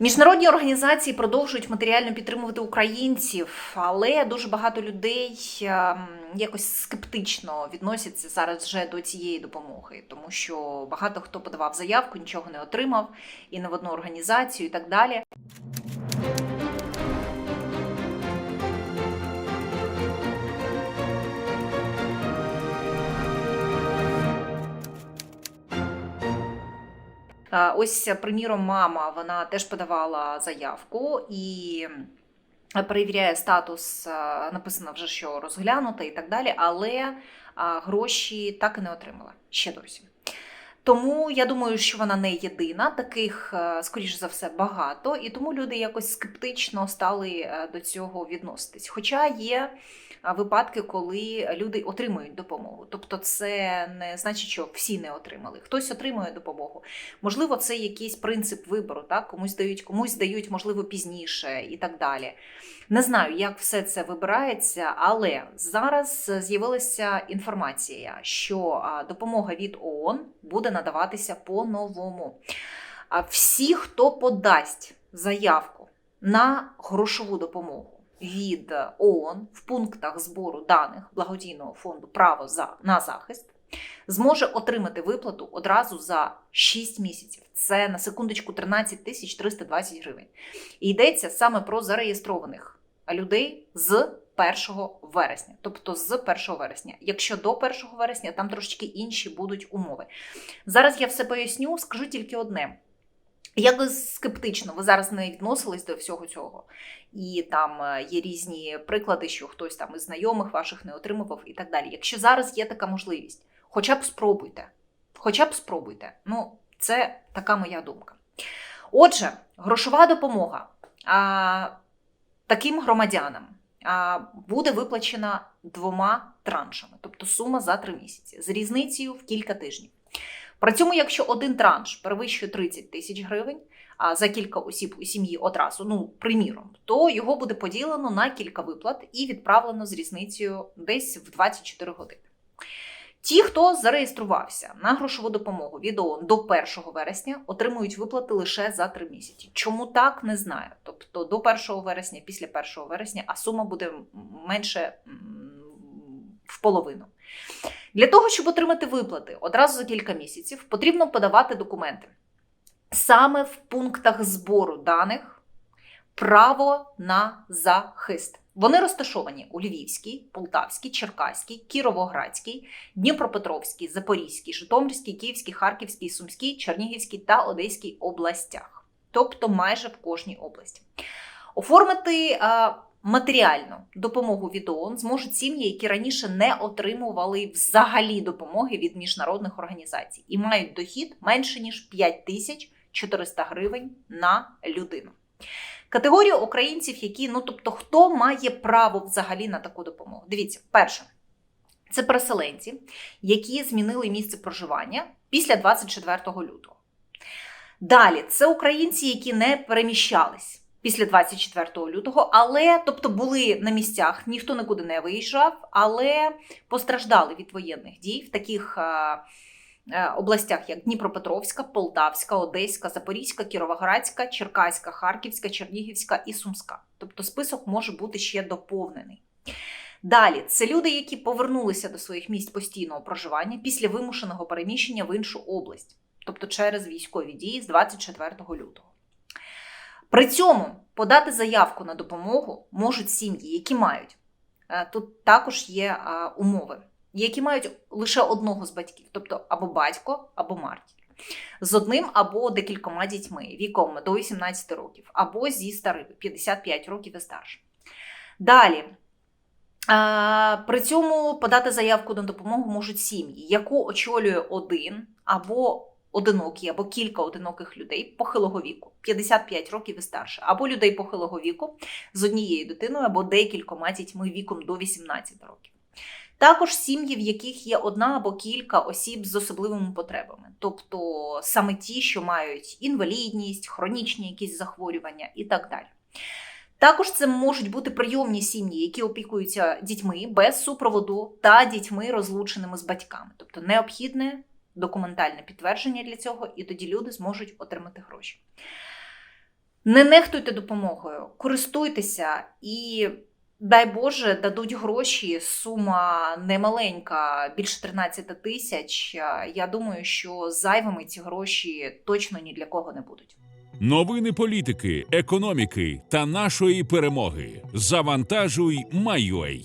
Міжнародні організації продовжують матеріально підтримувати українців, але дуже багато людей ем, якось скептично відносяться зараз вже до цієї допомоги, тому що багато хто подавав заявку, нічого не отримав, і не в одну організацію, і так далі. Ось, приміром, мама вона теж подавала заявку і перевіряє статус, написано вже, що розглянута і так далі, але гроші так і не отримала ще досі. Тому я думаю, що вона не єдина, таких, е, скоріш за все, багато, і тому люди якось скептично стали е, до цього відноситись. Хоча є випадки, коли люди отримують допомогу. Тобто, це не значить, що всі не отримали. Хтось отримує допомогу. Можливо, це якийсь принцип вибору, так? комусь дають, комусь дають, можливо, пізніше і так далі. Не знаю, як все це вибирається, але зараз з'явилася інформація, що допомога від ООН буде надаватися по-новому. А всі, хто подасть заявку на грошову допомогу від ООН в пунктах збору даних благодійного фонду Право за на захист, зможе отримати виплату одразу за 6 місяців. Це на секундочку 13 тисяч 320 гривень. І йдеться саме про зареєстрованих людей з 1 вересня, тобто з 1 вересня. Якщо до 1 вересня, там трошечки інші будуть умови. Зараз я все поясню, скажу тільки одне. Як скептично ви зараз не відносились до всього цього, і там е, є різні приклади, що хтось там із знайомих ваших не отримував і так далі. Якщо зараз є така можливість, хоча б спробуйте. Хоча б спробуйте. Ну, це така моя думка. Отже, грошова допомога а, таким громадянам буде виплачена двома траншами, тобто сума за три місяці, з різницею в кілька тижнів. При цьому, якщо один транш перевищує 30 тисяч гривень за кілька осіб у сім'ї одразу, ну, приміром, то його буде поділено на кілька виплат і відправлено з різницею десь в 24 години. Ті, хто зареєструвався на грошову допомогу від ООН до 1 вересня, отримують виплати лише за 3 місяці. Чому так, не знаю. Тобто до 1 вересня, після 1 вересня, а сума буде менше в половину. Для того, щоб отримати виплати одразу за кілька місяців, потрібно подавати документи. Саме в пунктах збору даних право на захист. Вони розташовані у Львівській, Полтавській, Черкаській, Кіровоградській, Дніпропетровській, Запорізькій, Житомирській, Київській, Харківській, Сумській, Чернігівській та Одеській областях, тобто майже в кожній області. Оформити а, матеріальну допомогу від ООН зможуть сім'ї, які раніше не отримували взагалі допомоги від міжнародних організацій і мають дохід менше ніж 5400 гривень на людину. Категорію українців, які, ну тобто, хто має право взагалі на таку допомогу? Дивіться, перше, це переселенці, які змінили місце проживання після 24 лютого. Далі, це українці, які не переміщались після 24 лютого, але тобто були на місцях, ніхто нікуди не виїжджав, але постраждали від воєнних дій в таких. Е, областях, як Дніпропетровська, Полтавська, Одеська, Запорізька, Кіровоградська, Черкаська, Харківська, Чернігівська і Сумська. Тобто список може бути ще доповнений. Далі, це люди, які повернулися до своїх місць постійного проживання після вимушеного переміщення в іншу область, тобто через військові дії з 24 лютого. При цьому подати заявку на допомогу можуть сім'ї, які мають. е, Тут також є е, умови які мають лише одного з батьків, тобто або батько, або матір. З одним або декількома дітьми віком до 18 років, або зі старими 55 років і старше. Далі. При цьому подати заявку на допомогу можуть сім'ї, яку очолює один або одинокий, або кілька одиноких людей похилого віку, 55 років і старше, або людей похилого віку з однією дитиною, або декількома дітьми віком до 18 років. Також сім'ї, в яких є одна або кілька осіб з особливими потребами, тобто саме ті, що мають інвалідність, хронічні якісь захворювання і так далі. Також це можуть бути прийомні сім'ї, які опікуються дітьми без супроводу та дітьми, розлученими з батьками, тобто необхідне документальне підтвердження для цього, і тоді люди зможуть отримати гроші. Не нехтуйте допомогою, користуйтеся і. Дай Боже, дадуть гроші. Сума немаленька, більше 13 тисяч. Я думаю, що зайвими ці гроші точно ні для кого не будуть. Новини політики, економіки та нашої перемоги. Завантажуй, Майой.